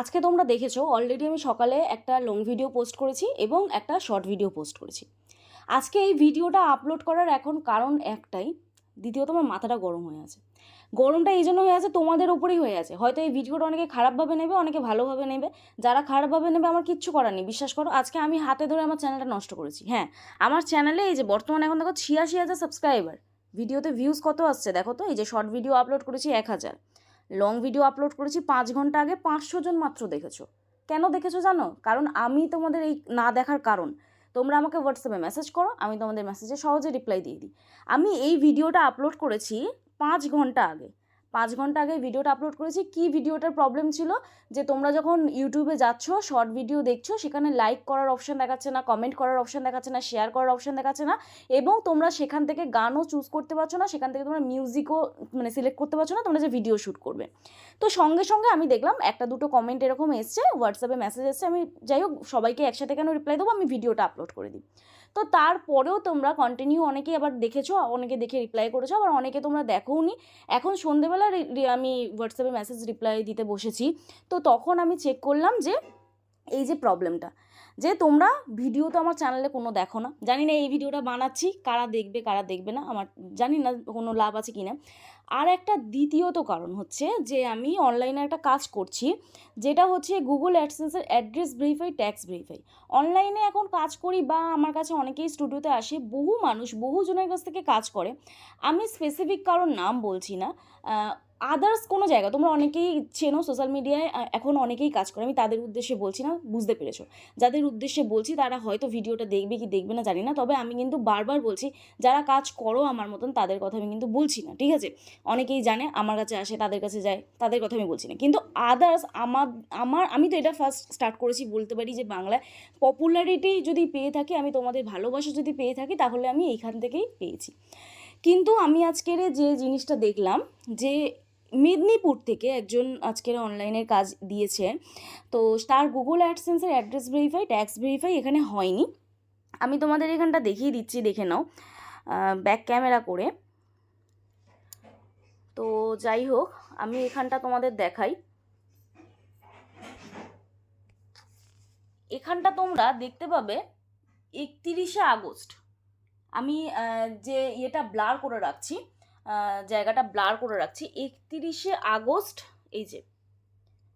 আজকে তোমরা দেখেছ অলরেডি আমি সকালে একটা লং ভিডিও পোস্ট করেছি এবং একটা শর্ট ভিডিও পোস্ট করেছি। আজকে এই ভিডিওটা আপলোড করার এখন কারণ একটাই, দ্বিতীয়ত আমার মাথাটা গরম হয়ে আছে। গরমটা এই জন্য হয়ে আছে, তোমাদের ওপরেই হয়ে আছে। হয়তো এই ভিডিওটা অনেকে খারাপভাবে নেবে, অনেকে ভালোভাবে নেবে। যারা খারাপভাবে নেবে, আমার কিচ্ছু করার নেই। বিশ্বাস করো, আজকে আমি হাতে ধরে আমার চ্যানেলটা নষ্ট করেছি। হ্যাঁ আমার চ্যানেলে এই যে বর্তমানে এখন দেখো ছিয়াশি হাজার সাবস্ক্রাইবার ভিডিওতে ভিউজ কত আসছে দেখো তো? এই যে শর্ট ভিডিও আপলোড করেছি এক হাজার। লং ভিডিও আপলোড করেছি, পাঁচ ঘণ্টা আগে পাঁচশো জন মাত্র দেখেছ। কেন দেখেছ জানো? কারণ আমি তোমাদের এই না দেখার কারণ। তোমরা আমাকে হোয়াটসঅ্যাপে মেসেজ করো, আমি তোমাদের মেসেজে সহজে রিপ্লাই দিয়ে দিই। আমি এই ভিডিওটা আপলোড করেছি পাঁচ ঘণ্টা আগে। পাঁচ ঘণ্টা আগে ভিডিওটা আপলোড করেছি। কি ভিডিওটার প্রবলেম ছিল? যে তোমরা যখন ইউটিউবে যাচ্ছ শর্ট ভিডিও দেখছ, সেখানে লাইক করার অপশন দেখাচ্ছে না কমেন্ট করার অপশন দেখাচ্ছে না শেয়ার করার অপশন দেখাচ্ছে না এবং তোমরা সেখান থেকে গানও চুজ করতে পারছ না, সেখান থেকে তোমরা মিউজিকও মানে সিলেক্ট করতে পারছ না, তোমরা যে ভিডিও শ্যুট করবে। তো সঙ্গে সঙ্গে আমি দেখলাম, একটা দুটো কমেন্ট এরকম এসছে হোয়াটসঅ্যাপে মেসেজ এসছে, আমি যাই হোক সবাইকে একসাথে কেন রিপ্লাই দেবো, আমি ভিডিওটা আপলোড করে দিই। তো তারপরেও তোমরা কন্টিনিউ অনেকেই আবার দেখেছ, অনেকে দেখে রিপ্লাই করেছ, আবার অনেকে তোমরা দেখোও নি এখন সন্ধেবেলা আমি হোয়াটসঅ্যাপে মেসেজ রিপ্লাই দিতে বসেছি। তো তখন আমি চেক করলাম যে, এই যে প্রবলেমটা যে তোমরা ভিডিও তো আমার চ্যানেলে কোনো দেখো না। জানি না এই ভিডিওটা বানাচ্ছি, কারা দেখবে কারা দেখবে না, আমার জানি না কোনো লাভ আছে কি না আর একটা দ্বিতীয়ত কারণ হচ্ছে যে আমি অনলাইনে একটা কাজ করছি, যেটা হচ্ছে গুগল অ্যাডসেন্সের অ্যাড্রেস ভেরিফাই ট্যাক্স ভেরিফাই অনলাইনে এখন কাজ করি বা আমার কাছে অনেকেই স্টুডিওতে আসে, বহু মানুষ বহুজনের কাছ থেকে কাজ করে। আমি স্পেসিফিক কারোর নাম বলছি না। আদার্স কোনো জায়গা, তোমরা অনেকেই চেনো সোশ্যাল মিডিয়ায় এখন অনেকেই কাজ করে, আমি তাদের উদ্দেশ্যে বলছি না, বুঝতে পেরেছ। যাদের উদ্দেশ্যে বলছি, তারা হয়তো ভিডিওটা দেখবে কি দেখবে না, জানি না, তবে আমি কিন্তু বারবার বলছি, যারা কাজ করো আমার মতন, তাদের কথা আমি কিন্তু বলছি না, ঠিক আছে? অনেকেই জানে, আমার কাছে আসে, তাদের কাছে যায়, তাদের কথা আমি বলছি না। কিন্তু আদার্স আমার আমার, আমি তো এটা ফার্স্ট স্টার্ট করেছি বলতে পারি যে বাংলায় পপুলারিটি যদি পেয়ে থাকি, আমি তোমাদের ভালোবাসা যদি পেয়ে থাকি, তাহলে আমি এইখান থেকেই পেয়েছি। কিন্তু আমি আজকের যে জিনিসটা দেখলাম, যে মেদিনীপুর থেকে একজন আজকের অনলাইনের কাজ দিয়েছে। তো তার গুগল অ্যাডসেন্সের অ্যাড্রেস ভেরিফাই ট্যাক্স ভেরিফাই এখানে হয়নি। আমি তোমাদের এখানটা দেখিয়ে দিচ্ছি, দেখে নাও ব্যাক ক্যামেরা করে। তো যাই হোক, আমি এখানটা তোমাদের দেখাই। এখানটা তোমরা দেখতে পাবে একতিরিশে আগস্ট। আমি যে ইয়েটা ব্লার করে রাখছি জায়গাটা ব্লার করে রাখছি। একত্রিশে আগস্ট, এই যে,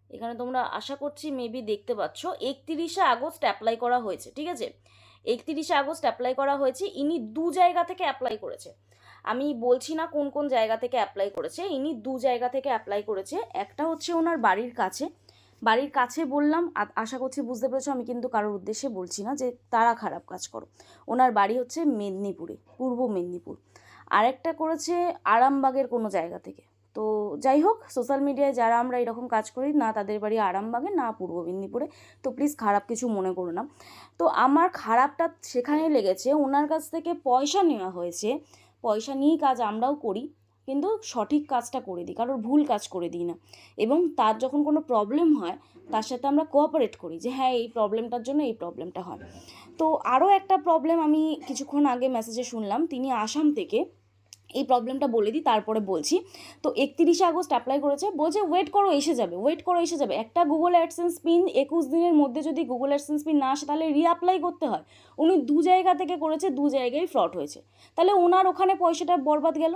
এখানে তোমরা আশা করছি মেবি দেখতে পাচ্ছ, একতিরিশে আগস্ট অ্যাপ্লাই করা হয়েছে, ঠিক আছে? একতিরিশে আগস্ট অ্যাপ্লাই করা হয়েছে, ইনি দু জায়গা থেকে অ্যাপ্লাই করেছে। আমি বলছি না কোন কোন জায়গা থেকে অ্যাপ্লাই করেছে, ইনি দু জায়গা থেকে অ্যাপ্লাই করেছে। একটা হচ্ছে ওনার বাড়ির কাছে। বাড়ির কাছে বললাম আশা করছি বুঝতে পেরেছ, আমি কিন্তু কারোর উদ্দেশ্যে বলছি না যে তারা খারাপ কাজ করো। ওনার বাড়ি হচ্ছে মেদিনীপুরে, পূর্ব মেদিনীপুর। আরেকটা করেছে আরামবাগের কোনো জায়গা থেকে। তো যাই হোক সোশ্যাল মিডিয়ায় যারা আমরা এরকম কাজ করি, না তাদের বাড়ি আরামবাগে, না পূর্ব মেদিনীপুরে। তো প্লিজ খারাপ কিছু মনে করো না। তো আমার খারাপটা সেখানে লেগেছে, ওনার কাছ থেকে পয়সা নেওয়া হয়েছে। পয়সা নিয়েই কাজ আমরাও করি, কিন্তু সঠিক কাজটা করে দিই, কারোর ভুল কাজ করে দিই না। এবং তার যখন কোনো প্রবলেম হয়, তার সাথে আমরা কোঅপারেট করি যে হ্যাঁ এই প্রবলেমটার জন্য এই প্রবলেমটা হয়। তো আরও একটা প্রবলেম আমি কিছুক্ষণ আগে মেসেজে শুনলাম, তিনি আসাম থেকে এই প্রবলেমটা বলে দিই, তারপরে বলছি। তো একতিরিশে আগস্ট অ্যাপ্লাই করেছে, বলছে ওয়েট করো, এসে যাবে ওয়েট করো, এসে যাবে। একটা গুগল অ্যাডসেন্স পিন একুশ দিনের মধ্যে যদি গুগল অ্যাডসেন্স পিন না আসে, তাহলে রিঅ্যাপ্লাই করতে হয়। উনি দু জায়গা থেকে করেছে, দু জায়গায় ফ্রড হয়েছে। তাহলে ওনার ওখানে পয়সাটা বরবাদ গেল।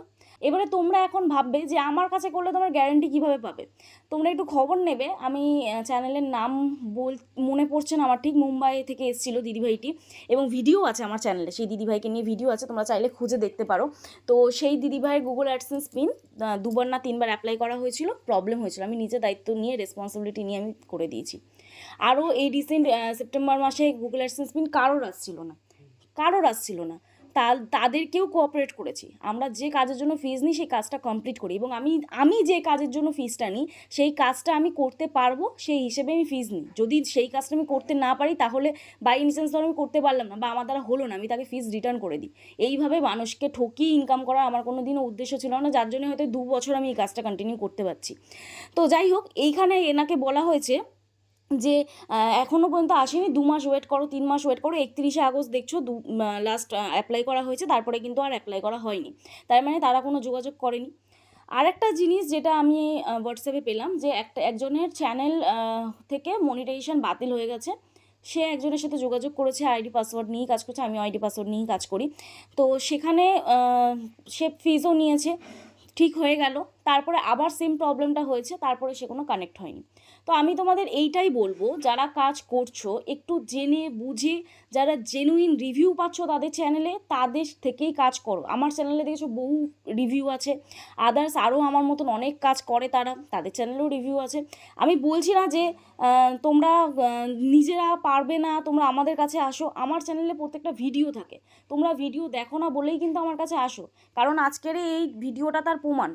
এবারে তোমরা এখন ভাববে যে, আমার কাছে করলে তোমার গ্যারান্টি কীভাবে পাবে? তোমরা একটু খবর নেবে। আমি চ্যানেলের নাম বল, মনে পড়ছে না, আমার ঠিক মুম্বাই থেকে এসেছিল দিদিভাইটি। এবং ভিডিও আছে আমার চ্যানেলে সেই দিদিভাইকে নিয়ে ভিডিও আছে, তোমরা চাইলে খুঁজে দেখতে পারো। তো সেই দিদিভাইয়ের গুগল অ্যাডসেন্স পিন দুবার না তিনবার অ্যাপ্লাই করা হয়েছিল প্রবলেম হয়েছিল। আমি নিজে দায়িত্ব নিয়ে রেসপন্সিবিলিটি নিয়ে আমি করে দিয়েছি। আরও এই রিসেন্ট সেপ্টেম্বর মাসে গুগল অ্যাডসেন্স পিন কারোর আসছিল না। কারোর আসছিল না। তাদেরকেও কোঅপারেট করেছি। আমরা যে কাজের জন্য ফিজ নিই, সেই কাজটা কমপ্লিট করি। এবং আমি আমি যে কাজের জন্য ফিজটা নিই, সেই কাজটা আমি করতে পারব, সেই হিসেবে আমি ফিজ নিই। যদি সেই কাজটা আমি করতে না পারি, তাহলে বাই ইনসেন্স ধরো আমি করতে পারলাম না বা আমার দ্বারা হলো না, আমি তাকে ফিজ রিটার্ন করে দিই। এইভাবে মানুষকে ঠকিয়ে ইনকাম করা আমার কোনো দিনও উদ্দেশ্য ছিল না। যার জন্য হয়তো দু বছর আমি এই কাজটা কন্টিনিউ করতে পারছি। তো যাই হোক, এইখানে এনাকে বলা হয়েছে যে আহ, এখনও পর্যন্ত আসেনি দু মাস ওয়েট করো তিন মাস ওয়েট করো একত্রিশে আগস্ট দেখছ দু লাস্ট অ্যাপ্লাই করা হয়েছে তারপরে কিন্তু আর অ্যাপ্লাই করা হয়নি। তার মানে তারা কোনো যোগাযোগ করেনি। আরেকটা জিনিস যেটা আমি হোয়াটসঅ্যাপে পেলাম যে একটা একজনের চ্যানেল থেকে মনিটাইজেশন বাতিল হয়ে গেছে। সে একজনের সাথে যোগাযোগ করেছে আইডি পাসওয়ার্ড নিয়েই কাজ করছে আমি আইডি পাসওয়ার্ড নিয়েই কাজ করি। তো সেখানে সে ফিজও নিয়েছে ঠিক হয়ে গেল। তারপরে আবার সেম প্রবলেমটা হয়েছে তারপরে সে কোনো কানেক্ট হয়নি। তো আমি তোমাদের এইটাই বলব, যারা কাজ করছ, একটু জেনে বুঝে, যারা জেনুইন রিভিউ পাচ্ছ তাদের চ্যানেলে তাদের থেকেই কাজ করো। আমার চ্যানেলে দেখেছ বহু রিভিউ আছে আদার্স আরও আমার মতন অনেক কাজ করে তারা, তাদের চ্যানেলেও রিভিউ আছে। আমি বলছি না যে তোমরা নিজেরা পারবে না, তোমরা আমাদের কাছে আসো, আমার চ্যানেলে প্রত্যেকটা ভিডিও থাকে। তোমরা ভিডিও দেখো না বলেই কিন্তু আমার কাছে আসো। কারণ আজকের এই ভিডিওটা তার প্রমাণ।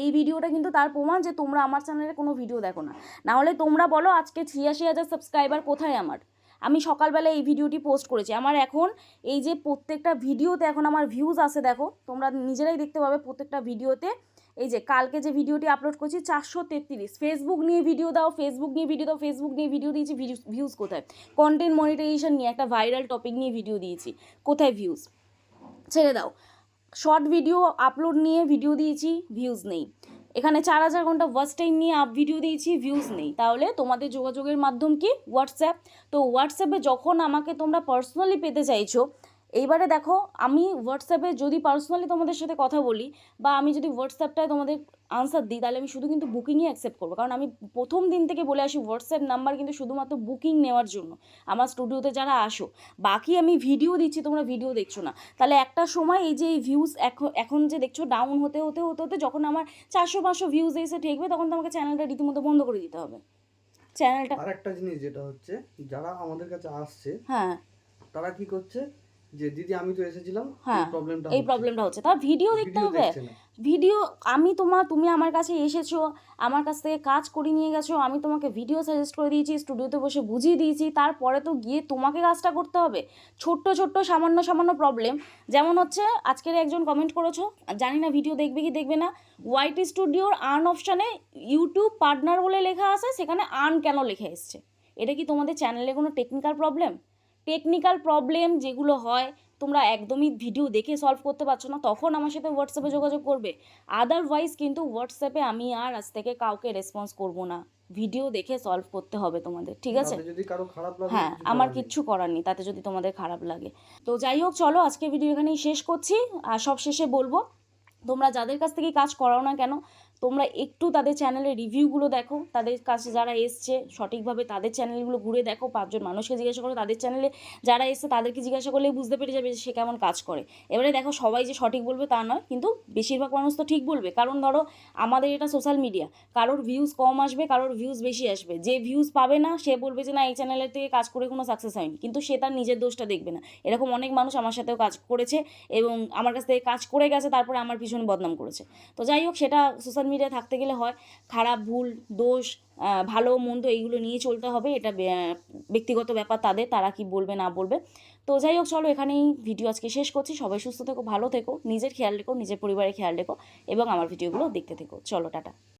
এই ভিডিওটা কিন্তু তার প্রমাণ যে তোমরা আমার চ্যানেলে কোনো ভিডিও দেখো না। নাহলে তোমরা বলো আজকে ছিয়াশি হাজার সাবস্ক্রাইবার কোথায় আমার? আমি সকালবেলা এই ভিডিওটি পোস্ট করেছি। আমার এখন এই যে প্রত্যেকটা ভিডিওতে এখন আমার ভিউজ আসে দেখো, তোমরা নিজেরাই দেখতে পাবে প্রত্যেকটা ভিডিওতে। এই যে কালকে যে ভিডিওটি আপলোড করছি চারশো তেত্রিশ। ফেসবুক নিয়ে ভিডিও দাও ফেসবুক নিয়ে ভিডিও দাও ফেসবুক নিয়ে ভিডিও দিয়েছি ভিউজ কোথায়? কন্টেন্ট মনিটাইজেশন নিয়ে একটা ভাইরাল টপিক নিয়ে ভিডিও দিয়েছি। কোথায় ভিউজ ছেড়ে দাও। শর্ট ভিডিও আপলোড নিয়ে ভিডিও দিয়েছি ভিউজ নেই। এখানে চার হাজার ঘণ্টা ওয়াচ টাইম নিয়ে আপ ভিডিও দিয়েছি ভিউজ নেই। তাহলে তোমাদের যোগাযোগের মাধ্যম কি? হোয়াটসঅ্যাপ তো হোয়াটসঅ্যাপে যখন আমাকে তোমরা পার্সোনালি পেতে চাইছো এইবারে দেখো আমি হোয়াটসঅ্যাপে যদি পার্সোনালি তোমাদের সাথে কথা বলি বা আমি যদি হোয়াটসঅ্যাপটায় তোমাদের আনসার দিই তাহলে আমি শুধু কিন্তু বুকিংই অ্যাকসেপ্ট করব। কারণ আমি প্রথম দিন থেকে বলে আসি হোয়াটসঅ্যাপ নাম্বার কিন্তু শুধুমাত্র বুকিং নেওয়ার জন্য আমার স্টুডিওতে যারা আসো। বাকি আমি ভিডিও দিচ্ছি তোমরা ভিডিও দেখছ না। তাহলে একটা সময় এই যে এই ভিউজ এখন এখন যে দেখছ ডাউন হতে হতে হতে হতে যখন আমার চারশো পাঁচশো ভিউজ এসে ঠেকবে তখন তো আমাকে চ্যানেলটা রীতিমতো বন্ধ করে দিতে হবে। চ্যানেলটা আর একটা জিনিস যেটা হচ্ছে যারা আমাদের কাছে আসছে হ্যাঁ। তারা কি করছে? যে দিদি আমি তো এসেছিলাম হ্যাঁ, প্রবলেমটা এই প্রবলেমটা হচ্ছে। তার ভিডিও দেখতে হবে। ভিডিও আমি তোমার তুমি আমার কাছে এসেছ আমার কাছ থেকে কাজ করে নিয়ে গেছো আমি তোমাকে ভিডিও সাজেস্ট করে দিয়েছি স্টুডিওতে বসে বুঝিয়ে দিয়েছি তারপরে তো গিয়ে তোমাকে কাজটা করতে হবে। ছোট্ট ছোট্ট সামান্য সামান্য প্রবলেম যেমন হচ্ছে আজকের একজন কমেন্ট করেছ জানি না ভিডিও দেখবে কি দেখবে না ওয়াইটি স্টুডিওর আর্ন অপশানে ইউটিউব পার্টনার বলে লেখা আছে সেখানে আর্ন কেন লেখা এসছে? এটা কি তোমাদের চ্যানেলে কোনো টেকনিক্যাল প্রবলেম টেকনিক্যাল প্রবলেম যেগুলো হয় তোমরা একদমই ভিডিও দেখে সলভ করতে পারছ না তখন আমার সাথে হোয়াটসঅ্যাপে যোগাযোগ করবে। আদারওয়াইজ কিন্তু হোয়াটসঅ্যাপে আমি আর আজ থেকে কাউকে রেসপন্স করব না। ভিডিও দেখে সলভ করতে হবে তোমাদের ঠিক আছে? যদি কারও খারাপ লাগে হ্যাঁ আমার কিচ্ছু করার নেই তাতে যদি তোমাদের খারাপ লাগে। তো যাই হোক চলো আজকে ভিডিও এখানেই শেষ করছি আর সব শেষে বলব তোমরা যাদের কাছ থেকে কাজ করাও না কেন, তোমরা একটু তাদের চ্যানেলের রিভিউগুলো দেখো, তাদের কাছে যারা এসছে, সঠিকভাবে তাদের চ্যানেলগুলো ঘুরে দেখো, পাঁচজন মানুষকে জিজ্ঞাসা করো, তাদের চ্যানেলে যারা এসছে তাদেরকে জিজ্ঞাসা করলে বুঝতে পেরে যাবে যে সে কেমন কাজ করে। এবারে দেখো সবাই যে সঠিক বলবে তা নয়, কিন্তু বেশিরভাগ মানুষ তো ঠিক বলবে। কারণ ধরো আমাদের এটা সোশ্যাল মিডিয়া কারোর ভিউজ কম আসবে, কারোর ভিউজ বেশি আসবে। যে ভিউজ পাবে না, সে বলবে যে না, এই চ্যানেলের থেকে কাজ করে কোনো সাকসেস হয়নি। কিন্তু সে তার নিজের দোষটা দেখবে না। এরকম অনেক মানুষ আমার সাথেও কাজ করেছে এবং আমার কাছ থেকে কাজ করে গেছে, তারপরে আমার পিছনে বদনাম করেছে। তো যাই হোক, সেটা সোশ্যাল মিডিয়ায় থাকতে গেলে হয়। খারাপ, ভুল, দোষ ভালো, মন্দ এইগুলো নিয়ে চলতে হবে। এটা ব্যক্তিগত ব্যাপার তাদের, তারা কি বলবে, না বলবে। তো যাই হোক, চলো এখানেই ভিডিও আজকে শেষ করছি। সবাই সুস্থ থেকো, ভালো থেকো। নিজের খেয়াল রেখো, নিজের পরিবারের খেয়াল রেখো এবং আমার ভিডিওগুলো দেখতে থেকো। চলো, টাটা।